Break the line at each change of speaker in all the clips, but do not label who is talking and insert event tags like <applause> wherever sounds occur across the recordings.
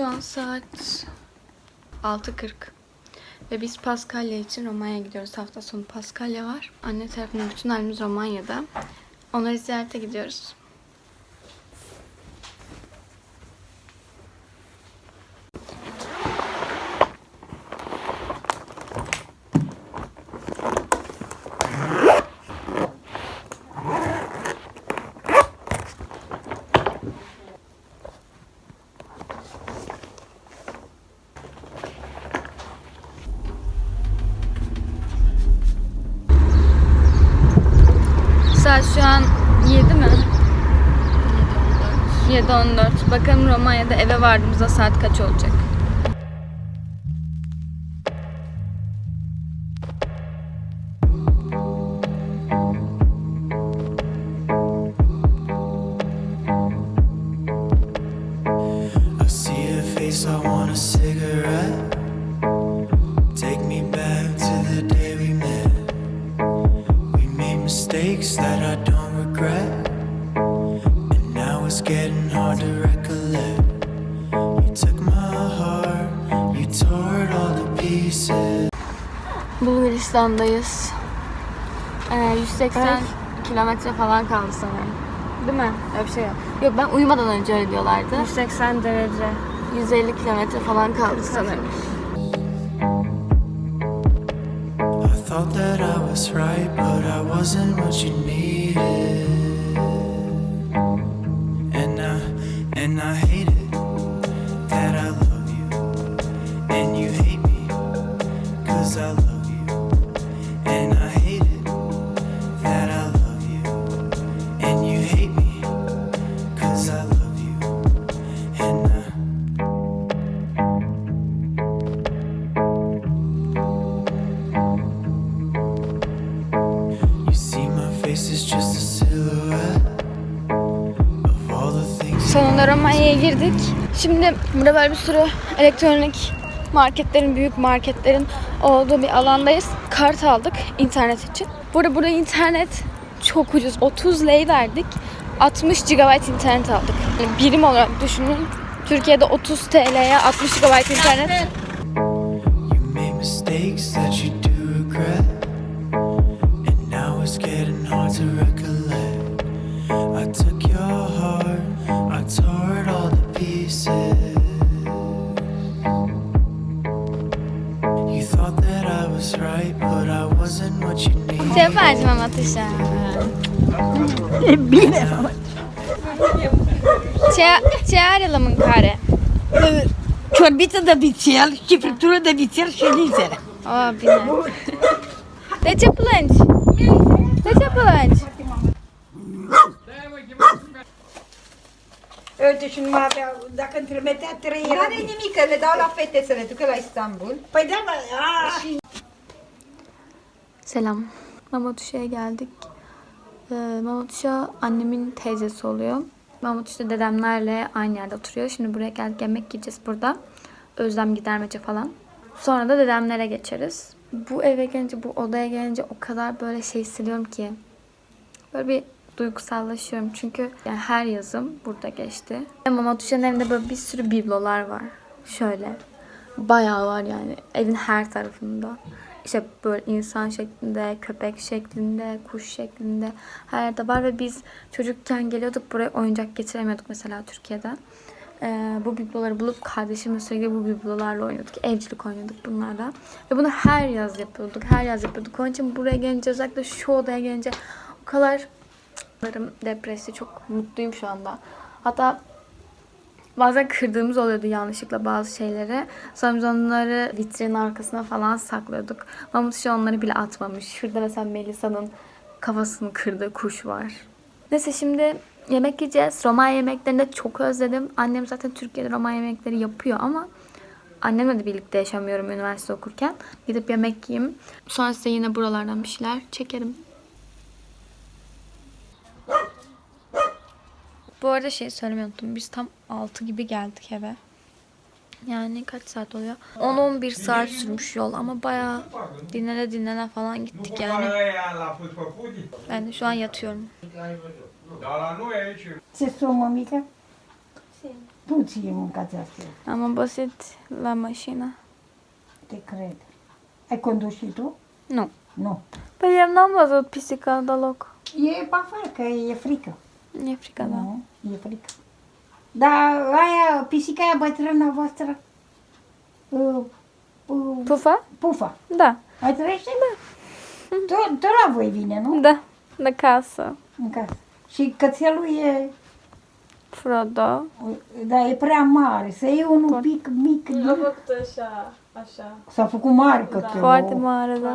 Şu an saat 6.40. Ve biz Paskalya için Romanya'ya gidiyoruz. Hafta sonu Paskalya var. Anne tarafının bütün halimiz Romanya'da. Onları ziyarete gidiyoruz. Saat şu an 7 mi? 7.14. Bakalım Romanya'da eve vardığımızda saat kaç olacak?
I see her
Bulgaristan'dayız. Ee, 180 kilometre falan kaldı sanırım. Değil mi? Öyle bir şey yok. Yok ben uyumadan önce öyle diyorlardı.
180 derece.
150 kilometre falan kaldı sanırım.
I thought that I was right, but I wasn't what you needed. And I, and I hate
Girdik. Şimdi burada böyle bir sürü elektronik marketlerin, büyük marketlerin olduğu bir alandayız. Kart aldık internet için. Burada burada internet çok ucuz. 30 lei verdik. 60 GB internet aldık. Yani birim olarak düşünün. Türkiye'de 30 TL'ye 60 GB internet.
Needed.
Seferdim ama Tışa. Ce, ce are la mâncare?
Ciorbiță de vițel și friptură de vițel și lițere.
Oh, bine. De ce plângi? De ce plângi?
Uite și nu mai avea, dacă îmi trimitea trei era...
N-are nimic, că le dau la fete să le ducă la Istanbul.
Păi da, mă, a, și
Selam. Mamutuşa'ya geldik. Ee, Mamutuşa annemin teyzesi oluyor. Mamutuşa dedemlerle aynı yerde oturuyor. Şimdi buraya geldik yemek yiyeceğiz burada. Özlem gidermece falan. Sonra da dedemlere geçeriz. Bu eve gelince, bu odaya gelince o kadar böyle şey hissediyorum ki. Böyle bir duygusallaşıyorum. Çünkü yani her yazım burada geçti. Mamutuşa'nın evinde böyle bir sürü biblolar var. Şöyle. Bayağı var yani. Evin her tarafında. İşte böyle insan şeklinde, köpek şeklinde, kuş şeklinde her yerde var ve biz çocukken geliyorduk buraya oyuncak getiremiyorduk mesela Türkiye'den. Ee, bu bibloları bulup kardeşimle sürekli bu biblolarla oynuyorduk. Evcilik oynuyorduk bunlarla. Ve bunu her yaz yapıyorduk. Her yaz yapıyorduk. Onun için buraya gelince özellikle şu odaya gelince o kadar depresif çok mutluyum şu anda. Hatta bazen kırdığımız oluyordu yanlışlıkla bazı şeyleri. Sonra biz onları vitrinin arkasına falan saklıyorduk. Mahmut şu onları bile atmamış. Şurada mesela Melisa'nın kafasını kırdığı kuş var. Neyse şimdi yemek yiyeceğiz. Roma yemeklerini de çok özledim. Annem zaten Türkiye'de Roma yemekleri yapıyor ama annemle de birlikte yaşamıyorum üniversite okurken. Gidip yemek yiyeyim. Sonra size yine buralardan bir şeyler çekerim. Bu arada şey söylemeyi unuttum. Biz tam 6 gibi geldik eve. Yani kaç saat oluyor? 10-11 saat sürmüş yol ama bayağı dinlene dinlene falan gittik yani. Ben de şu an yatıyorum.
ce sunt, mămică? puțin mâncați astea,
Am obosit la mașină.
te cred. Ai condus și tu?
Nu.
Nu.
Păi eu n-am văzut pisica deloc.
E pe afară, că e frică.
E frică, da.
Nu, e frică. Dar aia, pisica aia bătrâna voastră, uh, uh,
Pufa?
pufa,
Da.
mai trăiește? Da. Tot, tot la voi vine, nu?
Da. De casă.
În casă. Și cățelul e,
Frodo.
da, e prea mare, să iei unul pic mic.
Am
nu?
făcut așa, așa.
S-a făcut mare cățelul.
Foarte mare, da.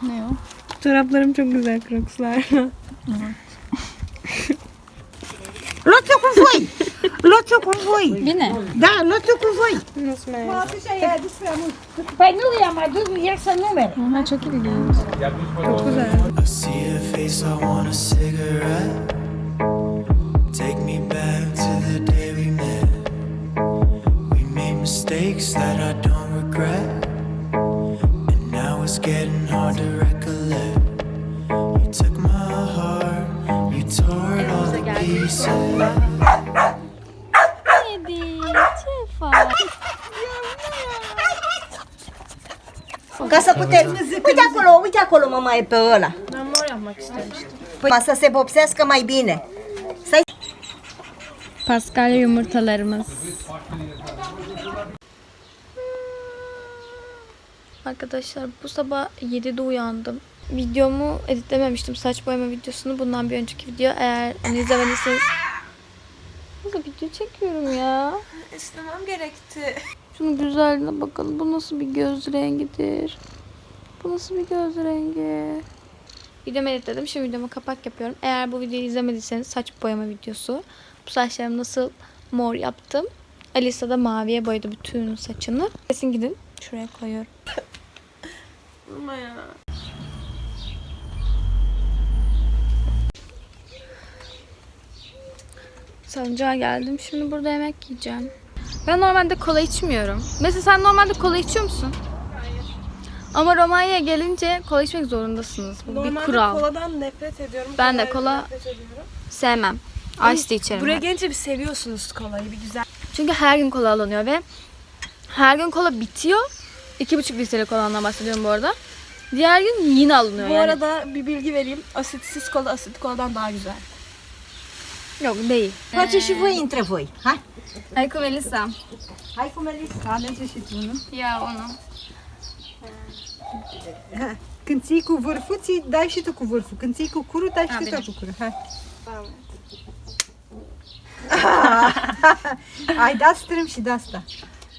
Ne eu?
Çoraplarım çok güzel Crocs'lar.
Luați-o cu voi! Luați-o cu voi!
Bine.
Da, luați-o cu voi!
Nasıl meğer?
Atunci ai adus prea mult.
Păi nu i-am adus, el să numere.
Aha, çok ilginç.
I see a face, I
Ca să puteți. Uite acolo, uite acolo, mama, e pe ăla.
Yapmak istemiştim.
Păi, să se vopsească mai bine. Stai
Paskalya yumurtalarımız. Arkadaşlar bu sabah 7'de uyandım. Videomu editlememiştim. Saç boyama videosunu. Bundan bir önceki video. Eğer onu izlemediyseniz... Nasıl video çekiyorum ya?
İstemem gerekti.
Şunun güzelliğine bakalım. Bu nasıl bir göz rengidir? Bu nasıl bir göz rengi? Videomu editledim. Şimdi videoma kapak yapıyorum. Eğer bu videoyu izlemediyseniz saç boyama videosu. Bu saçlarımı nasıl mor yaptım. Alisa da maviye boyadı bütün saçını. Kesin gidin. Şuraya koyuyorum.
Ama ya.
Salıncağa geldim. Şimdi burada yemek yiyeceğim. Ben normalde kola içmiyorum. Mesela sen normalde kola içiyor musun? Ama Romanya'ya gelince kola içmek zorundasınız. Bu bir
Normalde
kural.
koladan nefret ediyorum.
Ben de
kolaydan
kola-
nefret ediyorum.
Sevmem. Ice tea içerim.
Buraya
ben.
gelince bir seviyorsunuz kolayı bir güzel.
Çünkü her gün kola alınıyor ve her gün kola bitiyor. İki buçuk litrelik olandan bahsediyorum bu arada. Diğer gün yine alınıyor
Bu
yani.
arada bir bilgi vereyim. Asitsiz kola asitli koladan daha güzel.
Yok değil.
face și voi între voi. Hai.
Cu Melisa.
Hai cu Melissa.
Alege și tu, nu?
Ya onu.
Când ții cu vârful, ții, dai și tu cu vârful. Când ții cu curul, dai și tu
bine.
tot cu curul. Hai. Ai dat strâm și de asta.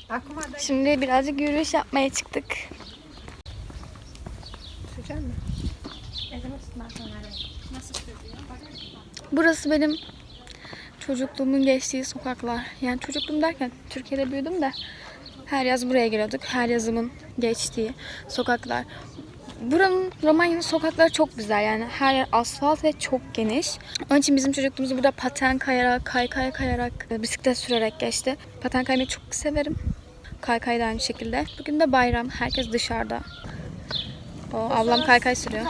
Acum dai
Şimdi birazcık yürüyüş yapmaya çıktık. Burası benim çocukluğumun geçtiği sokaklar. Yani çocukluğum derken Türkiye'de büyüdüm de her yaz buraya geliyorduk. Her yazımın geçtiği sokaklar. Buranın Romanya'nın sokakları çok güzel yani her yer asfalt ve çok geniş. Onun için bizim çocukluğumuz burada paten kayarak, kaykay kayarak, e, bisiklet sürerek geçti. Paten kaymayı çok severim. Kaykay da aynı şekilde. Bugün de bayram. Herkes dışarıda. O ablam kaykay sürüyor.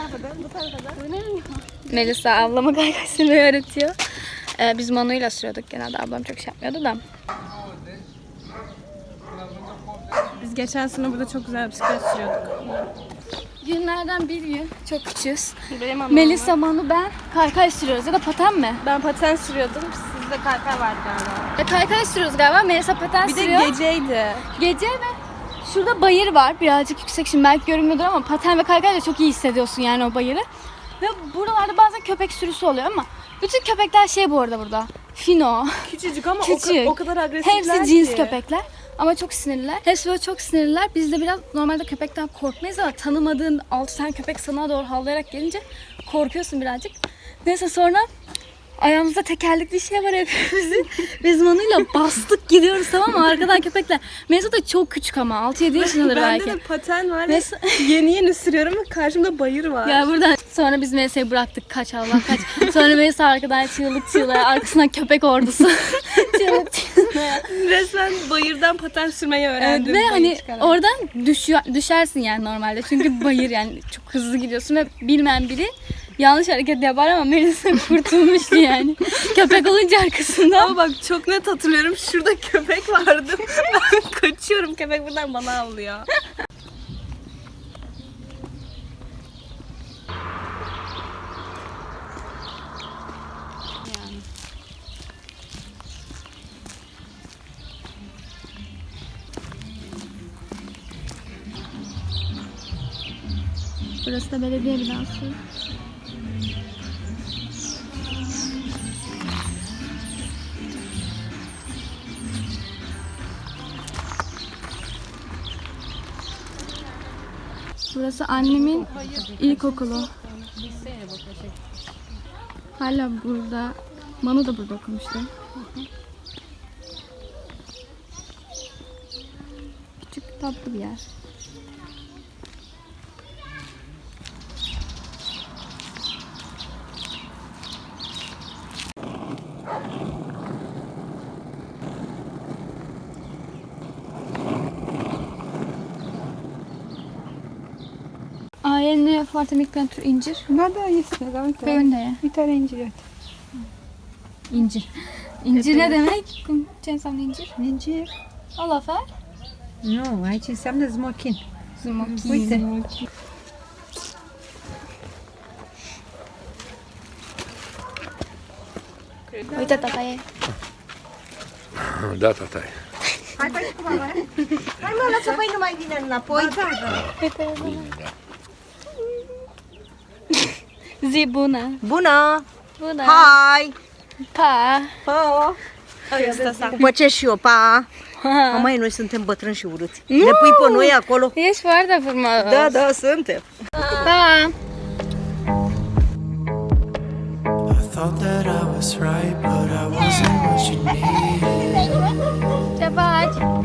Melisa ablama kaykay sürmeyi öğretiyor. Ee, biz Manu'yla sürüyorduk genelde. Ablam çok şey yapmıyordu da.
Biz geçen sene burada çok güzel bisiklet sürüyorduk.
Günlerden bir gün çok küçüğüz.
Benim anlamam
Melisa, Manu, ben kaykay sürüyoruz ya da paten mi?
Ben paten sürüyordum. Sizde kaykay vardı galiba.
Ya kaykay sürüyoruz galiba. Melisa paten
Bir de
sürüyor.
geceydi.
Gece ve şurada bayır var. Birazcık yüksek şimdi belki görünmüyordur ama paten ve kaykayla çok iyi hissediyorsun yani o bayırı. Ve buralarda bazen köpek sürüsü oluyor ama bütün köpekler şey bu arada burada. Fino.
Küçücük ama o,
Küçük.
ka- o kadar agresifler
Hepsi cins
ki.
köpekler. Ama çok sinirliler. Hepsi böyle çok sinirliler. Biz de biraz normalde köpekten korkmayız ama tanımadığın 6 tane köpek sana doğru havlayarak gelince korkuyorsun birazcık. Neyse sonra ayağımızda tekerlekli şey var hepimizin. Biz Manu'yla bastık gidiyoruz tamam mı? Arkadan köpekler. Mesut da çok küçük ama 6-7 yaşındadır
Bende
belki.
de paten var ve <laughs> yeni yeni sürüyorum ve karşımda bayır var.
Ya buradan sonra biz Melisa'yı bıraktık kaç Allah kaç. Sonra Melisa arkadan çığlık çığlığa arkasından köpek ordusu. <laughs> çığlık çığlığa.
Resmen bayırdan paten sürmeyi
Evet,
öğrendim.
ve
bayır
hani
çıkarak.
oradan düşüyor, düşersin yani normalde. Çünkü bayır yani çok hızlı gidiyorsun ve bilmeyen biri yanlış hareket yapar ama Melisa kurtulmuştu yani. Köpek olunca arkasında.
Ama bak çok net hatırlıyorum. Şurada köpek vardı. Ben kaçıyorum. Köpek buradan bana avlıyor.
Burası da belediye binası. Burası annemin ilkokulu. Hala burada. Manu da burada okumuştu. Küçük tatlı bir yer. Ailenle foarte mic pentru incir.
Da, da, este, da, uite.
Pe unde e?
Uite are incir, uite.
İncir. İncir ne demek? Cum- Ce înseamnă incir?
Incir?
O la fel?
Nu, aici înseamnă smochin.
Zmochin.
Uite.
Uite, tata e.
Da, tata.
Hai mă, lasă păi nu mai vine înapoi.
Zi bună.
Bună!
Bună.
Hai!
Pa.
Pa! Mă ce și eu, pa! Măi, noi suntem bătrâni și urâți. Ne pui pe noi acolo?
Ești foarte frumos.
Da, da, suntem.
Pa.
I thought that I was right, but I wasn't what you needed.
Ce faci?